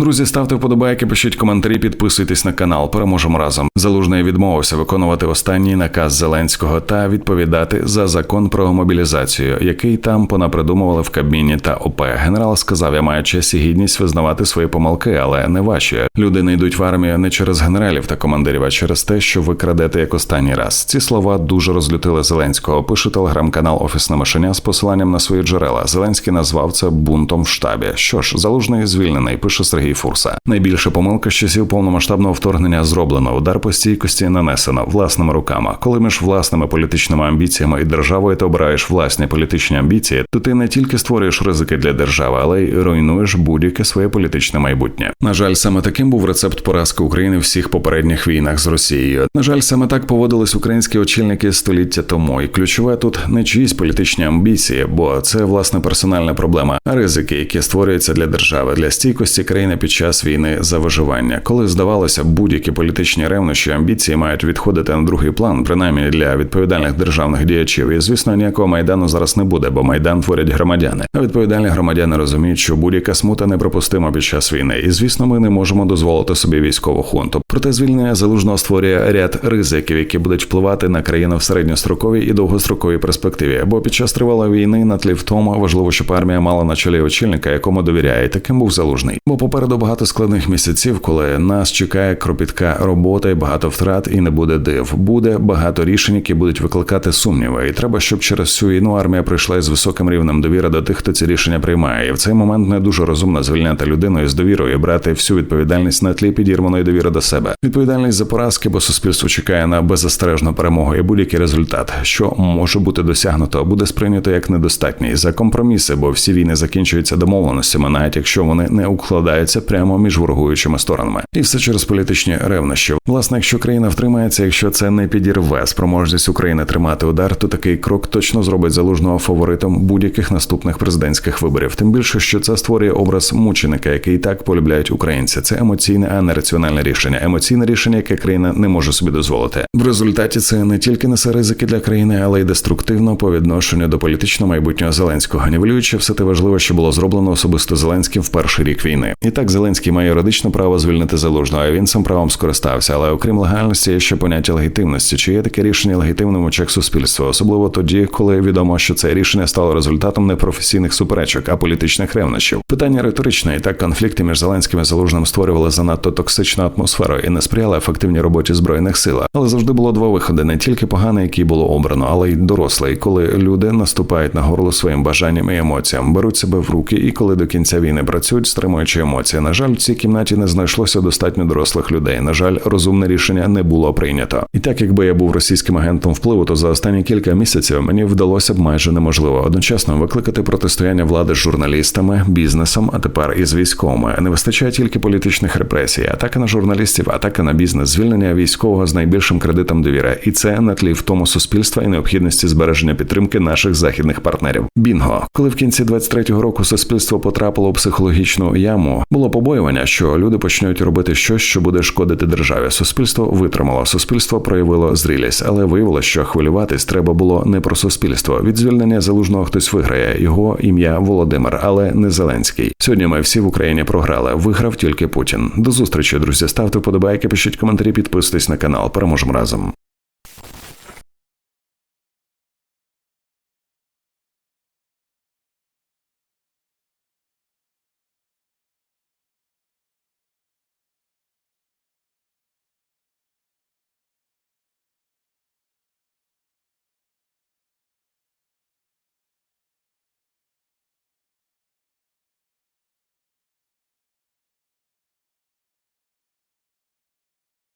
Друзі, ставте вподобайки, пишіть коментарі, підписуйтесь на канал. Переможемо разом. Залужний відмовився виконувати останній наказ Зеленського та відповідати за закон про мобілізацію, який там понапридумували в Кабміні та ОП. Генерал сказав: Я маю честь і гідність визнавати свої помилки, але не ваші. Люди не йдуть в армію не через генералів та командирів, а через те, що ви крадете як останній раз. Ці слова дуже розлютили Зеленського. Пише телеграм-канал Офісне мишеня з посиланням на свої джерела. Зеленський назвав це бунтом в штабі. Що ж, залужний звільнений, пише Сергій Фурса. Найбільша помилка з часів повномасштабного вторгнення зроблено. Удар по стійкості нанесено власними руками. Коли між власними політичними амбіціями і державою ти обираєш власні політичні амбіції, то ти не тільки створюєш ризики для держави, але й руйнуєш будь-яке своє політичне майбутнє. На жаль, саме таким був рецепт поразки України в всіх попередніх війнах з Росією. На жаль, саме так поводились українські очільники століття тому. І ключове тут не чиїсь політичні амбіції, бо це власне персональна проблема, а ризики, які створюються для держави, для стійкості країни під час війни за виживання. Коли здавалося, будь-які політичні ревнощі, амбіції мають відходити на другий план, принаймні для відповідальних державних діячів. І звісно, ніякого майдану зараз не буде, бо майдан творять громадяни. А відповідальні громадяни розуміють, що будь-яка смута неприпустима під час війни. І звісно, ми не можемо дозволити собі військову хунту. Проте звільнення залужного створює ряд ризиків, які будуть впливати на країну в середньостроковій і довгостроковій перспективі. Бо під час тривалої війни на тлі втому важливо, щоб армія мала на чолі очільника, якому довіряє. Таким був залужний. Бо попереду багато складних місяців, коли нас чекає кропітка робота і багато втрат, і не буде див. Буде багато рішень, які будуть викликати сумніви. І треба, щоб через цю війну армія прийшла із високим рівнем довіри до тих, хто ці рішення приймає. І в цей момент не дуже розумно звільняти людину із довірою і брати всю відповідальність на тлі підірваної довіри до себе. Відповідальність за поразки, бо суспільство чекає на беззастережну перемогу і будь-який результат, що може бути досягнуто, буде сприйнято як недостатній за компроміси, бо всі війни закінчуються домовленостями, навіть якщо вони не укладаються прямо між ворогуючими сторонами, і все через політичні ревнощі. Власне, якщо країна втримається, якщо це не підірве спроможність України тримати удар, то такий крок точно зробить залужного фаворитом будь-яких наступних президентських виборів. Тим більше, що це створює образ мученика, який і так полюбляють українці. Це емоційне, а не раціональне рішення. Емоційне рішення, яке країна не може собі дозволити. В результаті це не тільки несе ризики для країни, але й деструктивно по відношенню до політичного майбутнього Зеленського, нівелюючи все те важливе, що було зроблено особисто Зеленським в перший рік війни. І так Зеленський має юридичне право звільнити залужного, а він цим правом скористався. Але окрім легальності, є ще поняття легітимності. Чи є таке рішення легітимним в очах суспільства, особливо тоді, коли відомо, що це рішення стало результатом не професійних суперечок, а політичних ревнощів. Питання риторичне, і так конфлікти між Зеленським і Залужним створювали занадто токсичну атмосферу і не сприяли ефективній роботі збройних сил. Але завжди було два виходи: не тільки поганий, який було обрано, але й дорослий, коли люди наступають на горло своїм бажанням і емоціям, беруть себе в руки, і коли до кінця війни працюють, стримуючи емоції. На жаль, в цій кімнаті не знайшлося достатньо дорослих людей. На жаль, розумне рішення не було прийнято. І так, якби я був російським агентом впливу, то за останні кілька місяців мені вдалося б майже неможливо одночасно викликати протистояння влади з журналістами, бізнесом, а тепер із військовими. Не вистачає тільки політичних репресій, атаки на журналістів, атаки на бізнес, звільнення військового з найбільшим кредитом довіри. І це на тлі в тому суспільства і необхідності збереження підтримки наших західних партнерів. Бінго, коли в кінці 23-го року суспільство потрапило у психологічну яму, було побоювання, що люди почнуть робити щось, що буде шкодити державі. Суспільство витримало, суспільство проявило зрілість, але виявилося, що хвилюватись треба було не про суспільство. Від звільнення залужного хтось виграє його ім'я Володимир, але не Зеленський. Сьогодні ми всі в Україні програли. Виграв тільки Путін. До зустрічі, друзі. Ставте вподобайки, пишіть коментарі, підписуйтесь на канал. Переможемо разом.